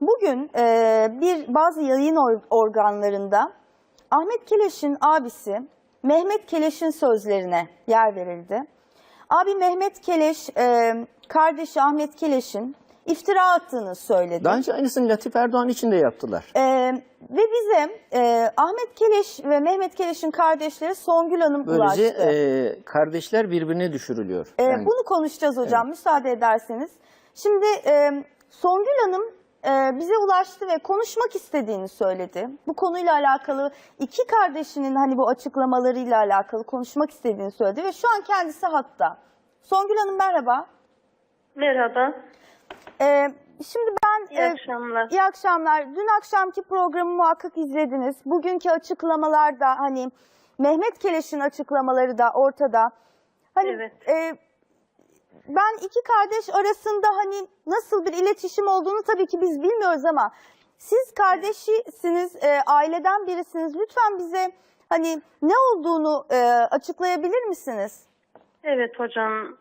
Bugün e, bir bazı yayın or- organlarında Ahmet Keleş'in abisi Mehmet Keleş'in sözlerine yer verildi. Abi Mehmet Keleş, e, kardeşi Ahmet Keleş'in iftira attığını söyledi. Daha önce aynısını Latif Erdoğan için de yaptılar. E, ve bize e, Ahmet Keleş ve Mehmet Keleş'in kardeşleri Songül Hanım Böylece ulaştı. e, kardeşler birbirine düşürülüyor. Ee, Yani Bunu konuşacağız hocam müsaade ederseniz. Şimdi e, Songül Hanım e, bize ulaştı ve konuşmak istediğini söyledi. Bu konuyla alakalı iki kardeşinin hani bu açıklamalarıyla alakalı konuşmak istediğini söyledi ve şu an kendisi hatta. Songül Hanım merhaba. Merhaba, Ee, şimdi ben iyi e, akşamlar. iyi akşamlar. Dün akşamki programı muhakkak izlediniz. Bugünkü açıklamalar da hani Mehmet Keleş'in açıklamaları da ortada. Hani Evet. e, ben iki kardeş arasında hani nasıl bir iletişim olduğunu tabii ki biz bilmiyoruz ama siz kardeşisiniz, e, aileden birisiniz. Lütfen bize hani ne olduğunu e, açıklayabilir misiniz? Evet hocam.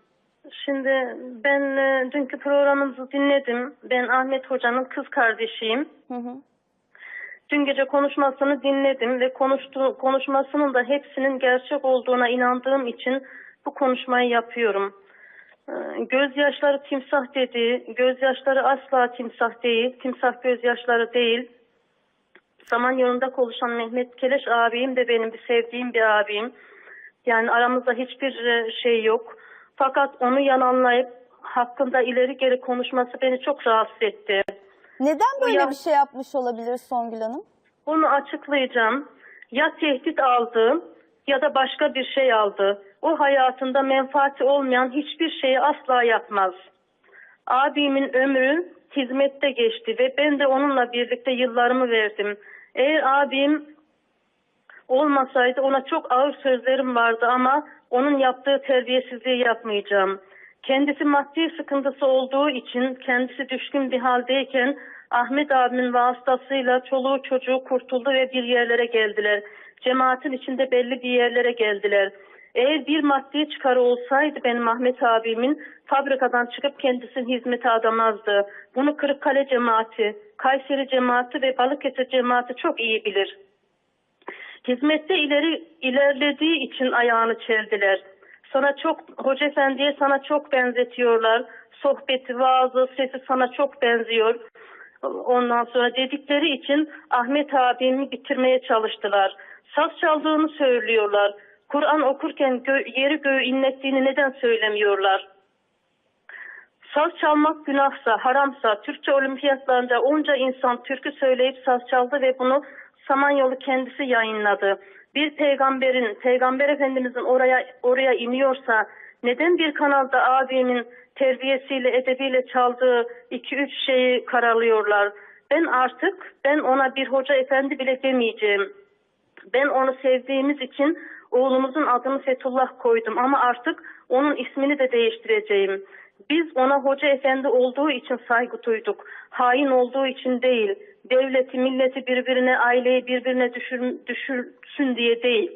Şimdi ben e, dünkü programınızı dinledim. Ben Ahmet Hoca'nın kız kardeşiyim. Hı hı. Dün gece konuşmasını dinledim ve konuştuğu konuşmasının da hepsinin gerçek olduğuna inandığım için bu konuşmayı yapıyorum. Ee, Gözyaşları timsah dedi. Gözyaşları asla timsah değil. Timsah gözyaşları değil. Samanyolu'nda konuşan Mehmet Keleş abim de benim bir sevdiğim bir abim. Yani aramızda hiçbir e, şey yok. Fakat onu yalanlayıp hakkında ileri geri konuşması beni çok rahatsız etti. Neden böyle ya- bir şey yapmış olabilir Songül Hanım? Bunu açıklayacağım. Ya tehdit aldı ya da başka bir şey aldı. O hayatında menfaati olmayan hiçbir şeyi asla yapmaz. Abimin ömrü hizmette geçti ve ben de onunla birlikte yıllarımı verdim. Eğer abim olmasaydı ona çok ağır sözlerim vardı ama onun yaptığı terbiyesizliği yapmayacağım. Kendisi maddi sıkıntısı olduğu için kendisi düşkün bir haldeyken Ahmet abimin vasıtasıyla çoluğu çocuğu kurtuldu ve bir yerlere geldiler. Cemaatin içinde belli bir yerlere geldiler. Eğer bir maddi çıkarı olsaydı benim Ahmet abimin fabrikadan çıkıp kendisinin hizmete adamazdı. Bunu Kırıkkale cemaati, Kayseri cemaati ve Balıkesir cemaati çok iyi bilir. Hizmette ileri ilerlediği için ayağını çeldiler. Sana çok Hoca Efendi'ye sana çok benzetiyorlar. Sohbeti, vaazı, sesi sana çok benziyor. Ondan sonra dedikleri için Ahmet abimi bitirmeye çalıştılar. Saz çaldığını söylüyorlar. Kur'an okurken gö- yeri göğü inlettiğini neden söylemiyorlar? Saz çalmak günahsa, haramsa, Türkçe olimpiyatlarında onca insan türkü söyleyip saz çaldı ve bunu Samanyolu kendisi yayınladı. Bir peygamberin, peygamber efendimizin oraya oraya iniyorsa neden bir kanalda abimin terbiyesiyle, edebiyle çaldığı iki üç şeyi karalıyorlar? Ben artık, ben ona bir hoca efendi bile demeyeceğim. Ben onu sevdiğimiz için oğlumuzun adını Fethullah koydum ama artık onun ismini de değiştireceğim. Biz ona hoca efendi olduğu için saygı duyduk. Hain olduğu için değil. Devleti, milleti birbirine, aileyi birbirine düşür, düşürsün diye değil.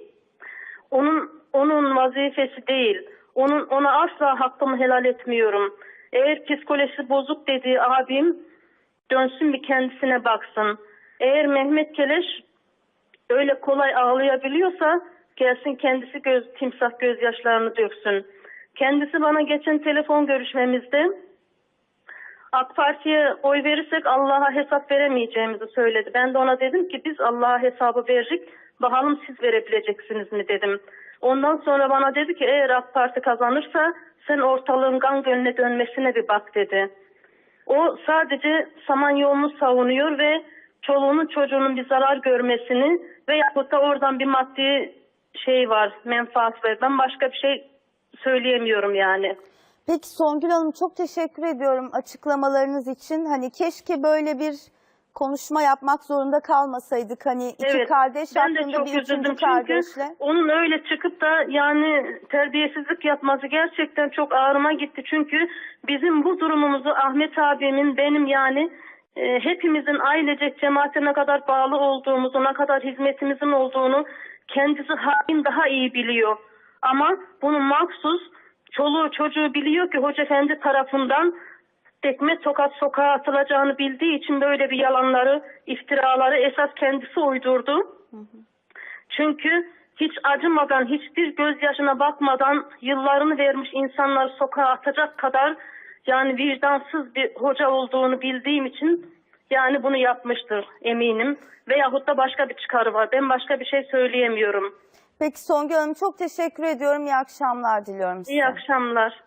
Onun onun vazifesi değil. Onun ona asla hakkımı helal etmiyorum. Eğer psikolojisi bozuk dediği abim dönsün bir kendisine baksın. Eğer Mehmet Keleş öyle kolay ağlayabiliyorsa gelsin kendisi göz, timsah gözyaşlarını döksün. Kendisi bana geçen telefon görüşmemizde AK Parti'ye oy verirsek Allah'a hesap veremeyeceğimizi söyledi. Ben de ona dedim ki biz Allah'a hesabı veririk. Bakalım siz verebileceksiniz mi dedim. Ondan sonra bana dedi ki eğer AK Parti kazanırsa sen ortalığın kan gölüne dönmesine bir bak dedi. O sadece Samanyolu'nu savunuyor ve çoluğunun çocuğunun bir zarar görmesini ve yapıp da oradan bir maddi şey var, menfaat var. Ben başka bir şey söyleyemiyorum yani. Peki Songül Hanım çok teşekkür ediyorum açıklamalarınız için. Hani keşke böyle bir konuşma yapmak zorunda kalmasaydık. Hani iki kardeş ben de hakkında çok bir üçüncü üzüldüm çünkü kardeşle. onun öyle çıkıp da yani terbiyesizlik yapması gerçekten çok ağrıma gitti. Çünkü bizim bu durumumuzu Ahmet abimin benim yani e, hepimizin ailecek cemaate ne kadar bağlı olduğumuzu, ne kadar hizmetimizin olduğunu kendisi hain daha iyi biliyor. Ama bunu mahsus çoluğu çocuğu biliyor ki Hoca Efendi tarafından tekme tokat sokağa atılacağını bildiği için böyle bir yalanları, iftiraları esas kendisi uydurdu. Çünkü hiç acımadan, hiçbir gözyaşına bakmadan yıllarını vermiş insanları sokağa atacak kadar yani vicdansız bir hoca olduğunu bildiğim için yani bunu yapmıştır eminim. Veyahut da başka bir çıkarı var. Ben başka bir şey söyleyemiyorum. Peki Songül Hanım çok teşekkür ediyorum. İyi akşamlar diliyorum size. İyi akşamlar.